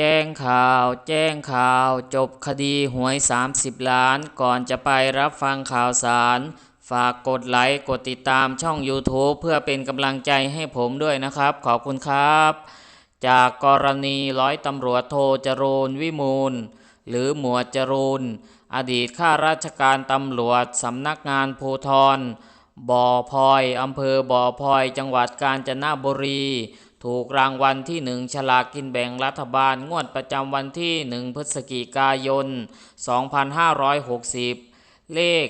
แจ้งข่าว แจ้งข่าว จบคดีหวย 30 ล้าน ก่อนจะไปรับฟังข่าวสาร ฝากกดไลค์กดติดตามช่อง YouTube เพื่อเป็นกำลังใจให้ผมด้วยนะครับ ขอบคุณครับ จากกรณีร้อยตำรวจโทจรูนวิมูล หรือหมวดจรูน อดีตข้าราชการตำรวจสำนักงานภูธรบ่อพลอยอำเภอบ่อพลอย จังหวัดกาญจนบุรี ถูกรางวัลที่หนึ่งฉลากกินแบ่งรัฐบาล งวดประจำวันที่หนึ่งพฤศจิกายน 2560 เลข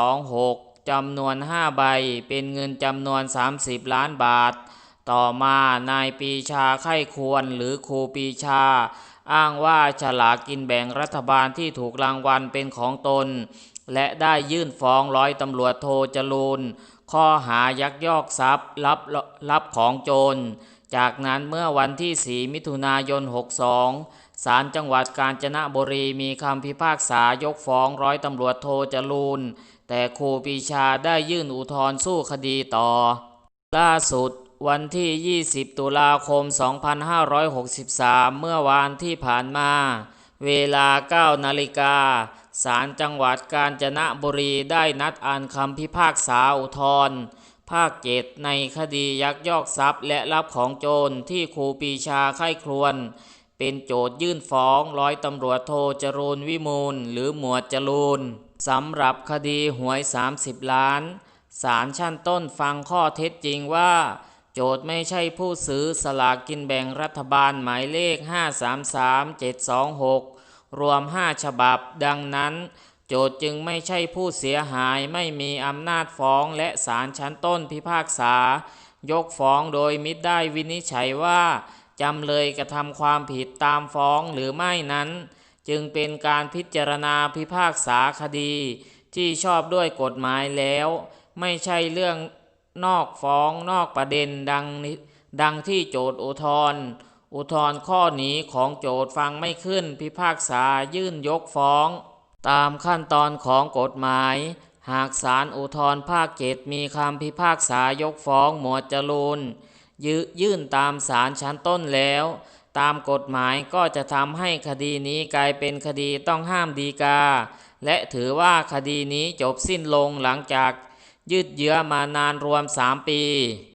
533726 จำนวน 5 ใบ เป็นเงินจำนวน 30 ล้านบาท ต่อมานายปีชาไข้ควรหรือครูปีชา อ้างว่าฉลากกินแบ่งรัฐบาลที่ถูกรางวัลเป็นของตน และได้ยื่นฟ้องร้อยตำรวจโทจรูน ข้อหายักยอกทรัพย์รับรับของโจร จากนั้นเมื่อวันที่ 4 มิถุนายน 62 ศาลจังหวัดกาญจนบุรีมีคำพิพากษายกฟ้องร้อยตำรวจโทจรูน แต่ครูปีชาได้ยื่นอุทธรณ์สู้คดีต่อ ล่าสุดวันที่ 20 ตุลาคม 2563 เมื่อวานที่ผ่านมา เวลา 9 นาฬิกา ศาลจังหวัดกาญจนบุรีได้นัดอ่านคำพิพากษาอุทธรณ์ภาคเจตในคดียักยอกทรัพย์และรับของโจรที่ครูปีชาไข้ครวน เป็นโจทยื่นฟ้องร้อยตำรวจโทจรูนวิมูล หรือหมวดจรูนสำหรับคดีหวย 30 ล้านศาลชั้นต้นฟังข้อเท็จจริงว่า โจทย์ไม่ใช่ผู้ซื้อสลากกินแบ่งรัฐบาลหมายเลข 533726 รวม5ฉบับ ดังนั้น โจทย์จึงไม่ใช่ผู้เสียหายไม่มีอำนาจฟ้องและศาลชั้นต้นพิพากษา ยกฟ้องโดยมิได้วินิจฉัยว่าจำเลยกระทำความผิดตามฟ้องหรือไม่นั้น จึงเป็นการพิจารณาพิพากษาคดี ที่ชอบด้วยกฎหมายแล้ว ไม่ใช่เรื่องนอกฟ้องนอกประเด็นดังนี้ดังที่โจทย์อุทธรณ์ อุทธรณ์ข้อหนีของโจทย์ฟังไม่ขึ้นพิพากษายื่นยกฟ้อง ตามขั้นตอนของกฎหมาย หากศาลอุทธรภาคเจ็ดมีคำพิพากษายกฟ้องหมวดจรูนยืยื่นตามศาลชั้นต้นแล้ว ตามกฎหมายก็จะทำให้คดีนี้กลายเป็นคดีต้องห้ามดีกา และถือว่าคดีนี้จบสิ้นลงหลังจากยืดเยื้อมานานรวม 3 ปี